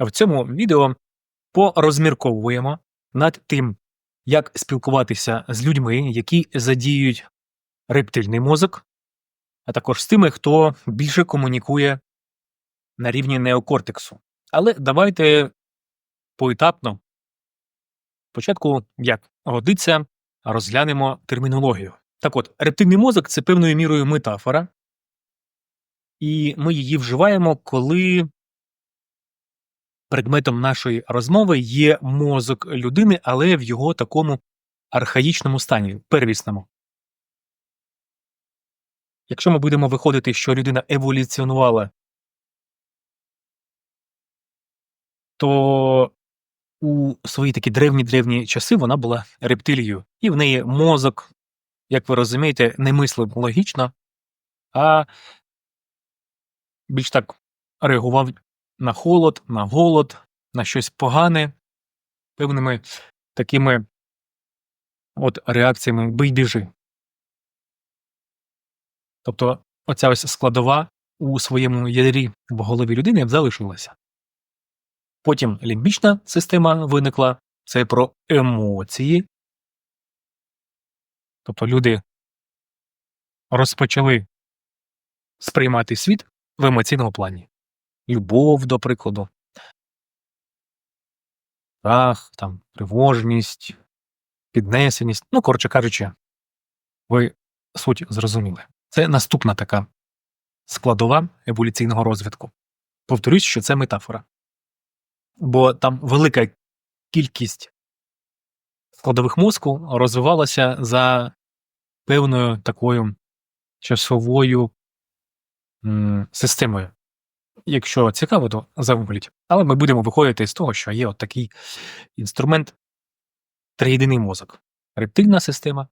В цьому відео порозмірковуємо над тим, як спілкуватися з людьми, які задіють рептильний мозок, а також з тими, хто більше комунікує на рівні неокортексу. Але давайте поетапно. Спочатку, як годиться, розглянемо термінологію. Так от, рептильний мозок це певною мірою метафора, і ми її вживаємо, коли предметом нашої розмови є мозок людини, але в його такому архаїчному стані, первісному. Якщо ми будемо виходити, що людина еволюціонувала, то у свої такі древні-древні часи вона була рептилією, і в неї мозок, як ви розумієте, не мислив логічно, а більш так реагував на холод, на голод, на щось погане, певними такими от реакціями бий біжи. Тобто оця ось складова у своєму ядрі в голові людини залишилася. Потім лімбічна система виникла, це про емоції. Тобто люди розпочали сприймати світ в емоційному плані. Любов, до прикладу, страх, там, тривожність, піднесеність. Ну, коротше кажучи, ви суть зрозуміли. Це наступна така складова еволюційного розвитку. Повторюсь, що це метафора. Бо там велика кількість складових мозку розвивалася за певною такою часовою системою. Якщо цікаво, то загугліть. Але ми будемо виходити з того, що є от такий інструмент триєдиний мозок. Рептильна система,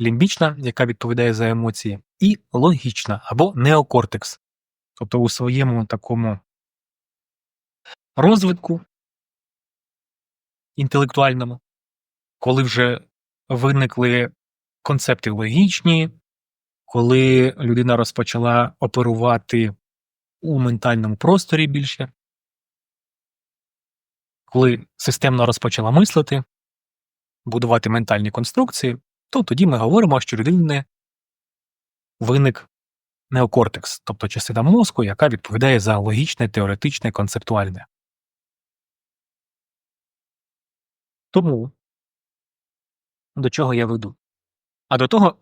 лімбічна, яка відповідає за емоції, і логічна або неокортекс. Тобто у своєму такому розвитку інтелектуальному, коли вже виникли концепти логічні, коли людина розпочала оперувати у ментальному просторі більше, коли системно розпочала мислити, будувати ментальні конструкції, то тоді ми говоримо, що людини виник неокортекс, тобто частина мозку, яка відповідає за логічне, теоретичне, концептуальне. Тому до чого я веду? А до того,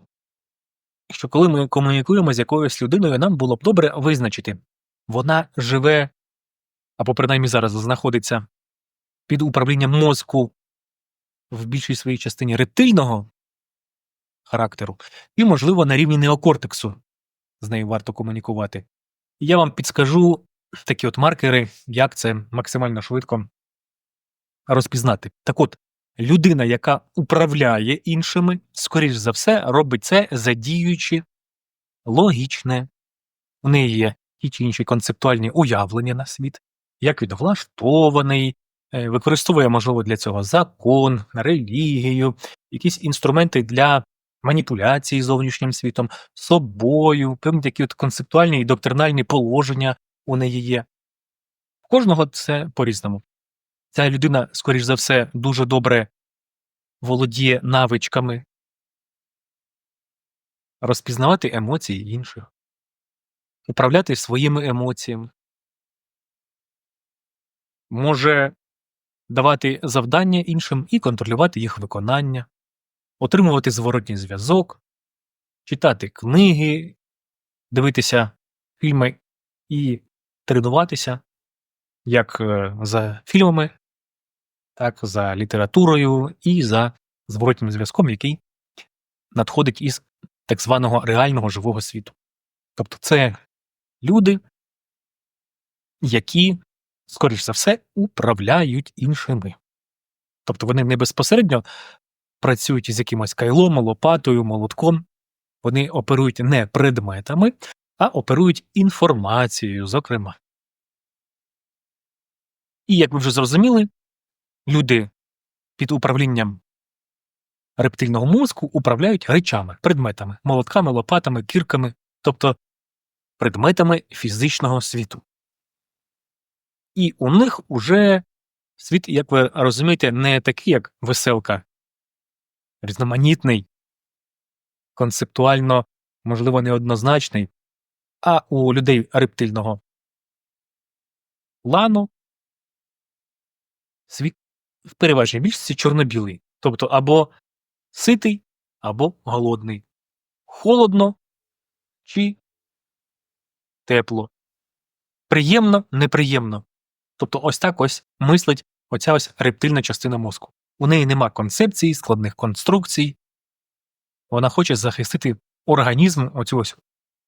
що коли ми комунікуємо з якоюсь людиною, нам було б добре визначити, вона живе або принаймні зараз знаходиться під управлінням мозку в більшій своїй частині рептильного характеру, і, можливо, на рівні неокортексу з нею варто комунікувати. І я вам підскажу такі от маркери, як це максимально швидко розпізнати. Так от, людина, яка управляє іншими, скоріш за все, робить це задіючи логічне. У неї є ті чи інші концептуальні уявлення на світ, як він влаштований, е, використовує, можливо, для цього закон, релігію, якісь інструменти для маніпуляції зовнішнім світом, собою, певні такі от концептуальні і доктринальні положення у неї є. У кожного це по-різному. Ця людина, скоріш за все, дуже добре володіє навичками розпізнавати емоції інших, управляти своїми емоціями, може давати завдання іншим і контролювати їх виконання, отримувати зворотній зв'язок, читати книги, дивитися фільми і тренуватися як е, за фільмами, так за літературою і за зворотнім зв'язком, який надходить із так званого реального живого світу. Тобто це люди, які, скоріш за все, управляють іншими. Тобто вони не безпосередньо працюють із якимось кайлом, лопатою, молотком, вони оперують не предметами, а оперують інформацією, зокрема. І як ви вже зрозуміли, люди під управлінням рептильного мозку управляють речами, предметами, молотками, лопатами, кірками, тобто предметами фізичного світу. І у них уже світ, як ви розумієте, не такий, як веселка, різноманітний, концептуально, можливо, неоднозначний, а у людей рептильного лану світ в переважній більшості чорно-білий. Тобто або ситий, або голодний. Холодно чи тепло. Приємно, неприємно. Тобто ось так ось мислить оця ось рептильна частина мозку. У неї нема концепцій, складних конструкцій. Вона хоче захистити організм, оцю ось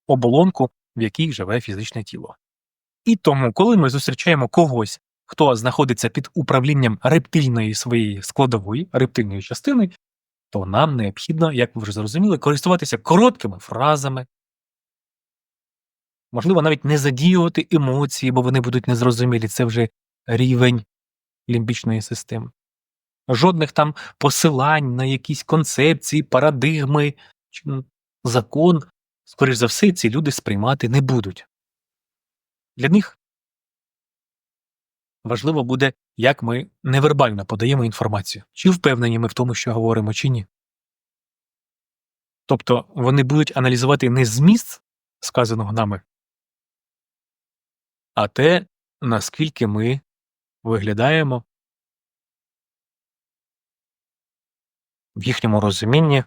оболонку, в якій живе фізичне тіло. І тому, коли ми зустрічаємо когось, хто знаходиться під управлінням рептильної своєї складової, рептильної частини, то нам необхідно, як ви вже зрозуміли, користуватися короткими фразами, можливо, навіть не задіювати емоції, бо вони будуть незрозумілі, це вже рівень лімбічної системи. Жодних там посилань на якісь концепції, парадигми, чи закон, скоріш за все, ці люди сприймати не будуть. Для них важливо буде, як ми невербально подаємо інформацію, чи впевнені ми в тому, що говоримо, чи ні. Тобто вони будуть аналізувати не зміст сказаного нами, а те, наскільки ми виглядаємо в їхньому розумінні,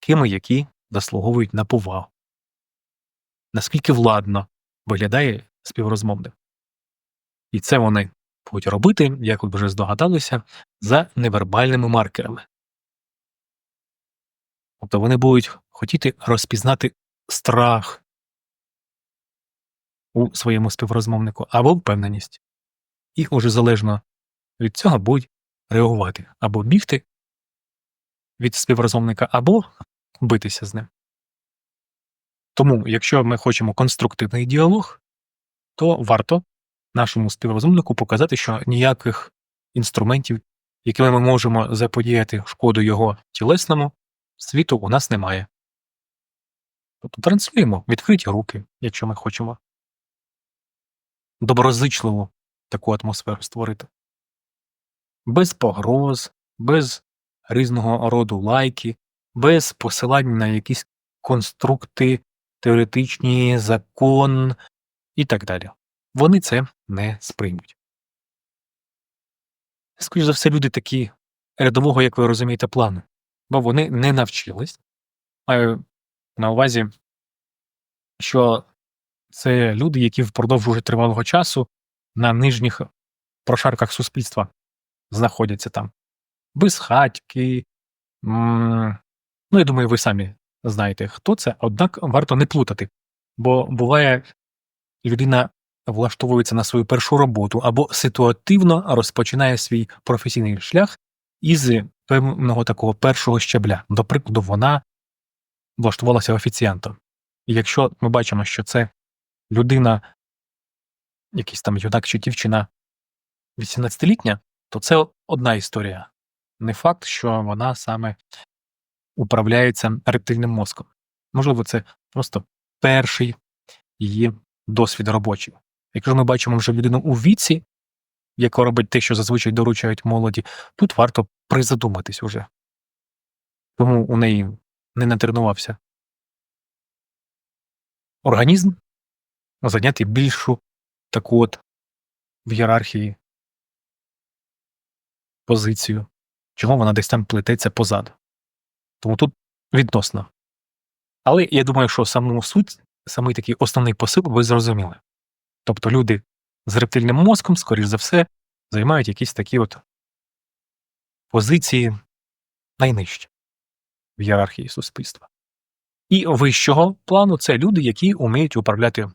кими які заслуговують на повагу, наскільки владно виглядає співрозмовник. І це вони будуть робити, як ви вже здогадалися, за невербальними маркерами. Тобто вони будуть хотіти розпізнати страх у своєму співрозмовнику або впевненість. І уже залежно від цього будуть реагувати або бігти від співрозмовника, або битися з ним. Тому, якщо ми хочемо конструктивний діалог, то варто нашому співрозмовнику показати, що ніяких інструментів, якими ми можемо заподіяти шкоду його тілесному світу, у нас немає. Тобто транслюємо відкриті руки, якщо ми хочемо доброзичливу таку атмосферу створити. Без погроз, без різного роду лайки, без посилань на якісь конструкти, теоретичні, закон і так далі. Вони це не сприймуть. Скоріше за все, люди такі рядового, як ви розумієте, плану, бо вони не навчились. Маю на увазі, що це люди, які впродовж уже тривалого часу на нижніх прошарках суспільства знаходяться там. Безхатьки. Ну, я думаю, ви самі знаєте, хто це, однак варто не плутати. Бо буває, людина влаштовується на свою першу роботу або ситуативно розпочинає свій професійний шлях із певного такого першого щабля. До прикладу, вона влаштувалася офіціантом. І якщо ми бачимо, що це людина, якийсь там юнак чи дівчина 18-літня, то це одна історія. Не факт, що вона саме управляється рептильним мозком. Можливо, це просто перший її досвід робочий. Якщо ми бачимо вже людину у віці, яка робить те, що зазвичай доручають молоді, тут варто призадуматись уже. Тому у неї не натренувався організм зайняти більшу таку от в ієрархії позицію, чого вона десь там плететься позаду. Тому тут відносно. Але я думаю, що саму суть, самий такий основний посил ви зрозуміли. Тобто люди з рептильним мозком, скоріш за все, займають якісь такі от позиції найнижчі в ієрархії суспільства. І вищого плану це люди, які вміють управляти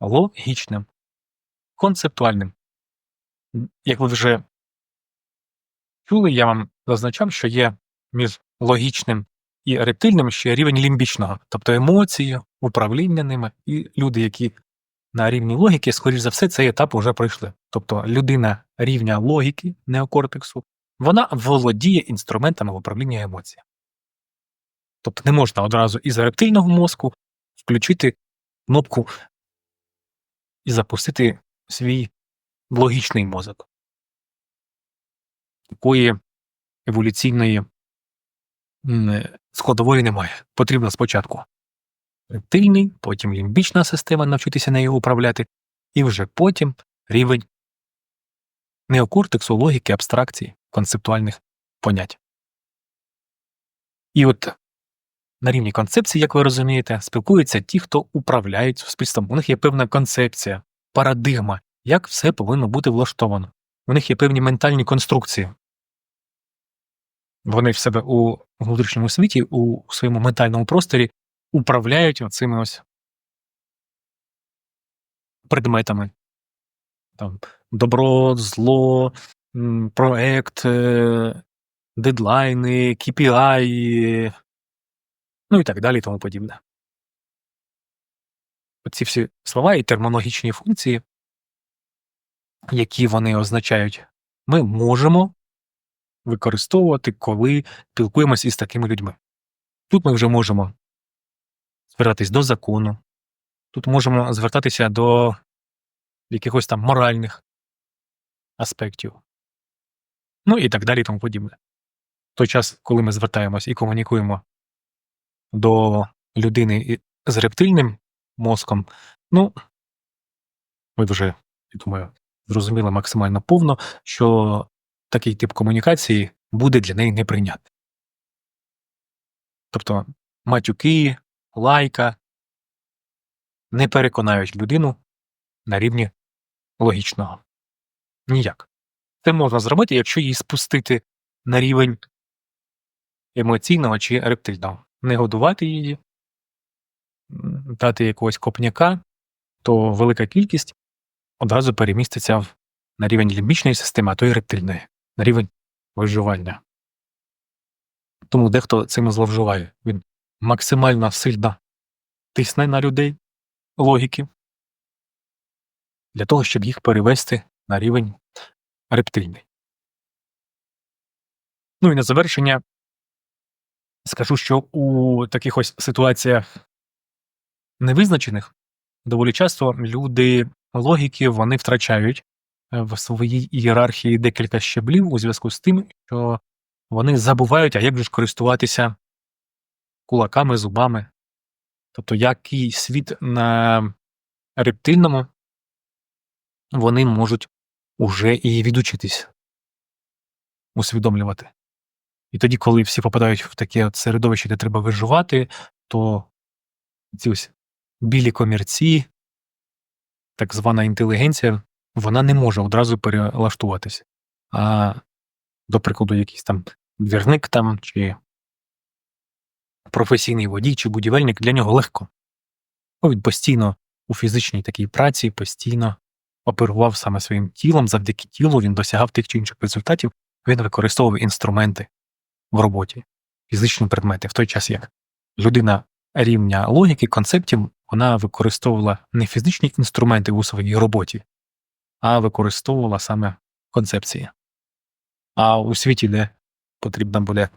логічним, концептуальним. Як ви вже чули, я вам зазначав, що є між логічним і рептильним ще рівень лімбічного, тобто емоції, управління ними, і люди, які на рівні логіки, скоріш за все, цей етап вже пройшли. Тобто людина рівня логіки неокортексу, вона володіє інструментами управління емоціями. Тобто не можна одразу із рептильного мозку включити кнопку і запустити свій логічний мозок. Такої еволюційної м, складової немає. Потрібно спочатку рептильний, потім лімбічна система навчитися нею управляти, і вже потім рівень неокортексу, логіки, абстракції, концептуальних понять. І от на рівні концепції, як ви розумієте, спілкуються ті, хто управляють суспільством. У них є певна концепція, парадигма, як все повинно бути влаштовано. У них є певні ментальні конструкції. Вони в себе у внутрішньому світі, у своєму ментальному просторі управляють оцими ось предметами. Там, добро, зло, проект, е, дедлайни, KPI, ну і так далі, тому подібне. Ці всі слова і термінологічні функції, які вони означають, ми можемо використовувати, коли спілкуємося із такими людьми. Тут ми вже можемо звертатись до закону, тут можемо звертатися до якихось там моральних аспектів, ну і так далі, тому подібне. В той час, коли ми звертаємось і комунікуємо до людини з рептильним мозком, ну, ви вже, я думаю, зрозуміли максимально повно, що такий тип комунікації буде для неї неприйнятний. Тобто матюки, лайка не переконають людину на рівні логічного. Ніяк. Це можна зробити, якщо її спустити на рівень емоційного чи рептильного. Не годувати її, дати якогось копняка, то велика кількість одразу переміститься на рівень лімбічної системи, а то й рептильної, на рівень виживання. Тому дехто цим зловживає. Він максимально сильно тисне на людей логіки для того, щоб їх перевести на рівень рептильний. Ну і на завершення скажу, що у таких ось ситуаціях невизначених доволі часто люди логіки вони втрачають е, в своїй ієрархії декілька щеблів у зв'язку з тим, що вони забувають, а як же ж користуватися кулаками, зубами. Тобто, який світ на рептильному вони можуть уже і відучитись усвідомлювати. І тоді, коли всі попадають в таке середовище, де треба виживати, то ці ось білі комірці, так звана інтелігенція, вона не може одразу перелаштуватись. А, до прикладу, якийсь там двірник там, чи професійний водій, чи будівельник, для нього легко. Бо Він постійно у фізичній такій праці, постійно оперував саме своїм тілом, завдяки тілу він досягав тих чи інших результатів, він використовував інструменти в роботі, фізичні предмети, в той час як людина рівня логіки, концептів, вона використовувала не фізичні інструменти у своїй роботі, а використовувала саме концепції. А у світі, де потрібно буде,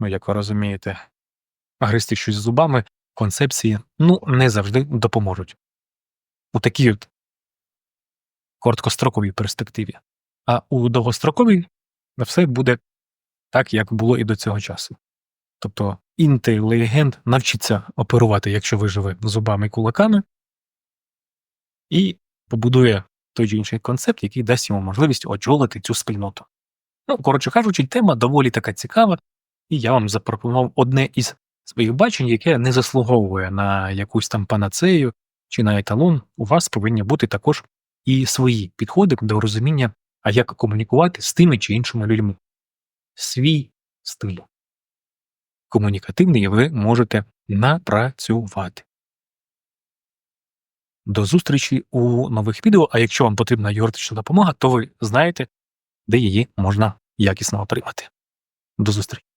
ну як ви розумієте, гристи щось зубами, концепції ну не завжди допоможуть у такій от короткостроковій перспективі. А у довгостроковій все буде так, як було і до цього часу. Тобто інтелігент навчиться оперувати, якщо виживе зубами і кулаками, і побудує той чи інший концепт, який дасть йому можливість очолити цю спільноту. Ну, коротше кажучи, тема доволі така цікава, і я вам запропонував одне із своїх бачень, яке не заслуговує на якусь там панацею чи на еталон. У вас повинні бути також і свої підходи до розуміння, а як комунікувати з тими чи іншими людьми. Свій стиль. Комунікативний ви можете напрацювати. До зустрічі у нових відео. А якщо вам потрібна юридична допомога, то ви знаєте, де її можна якісно отримати. До зустрічі.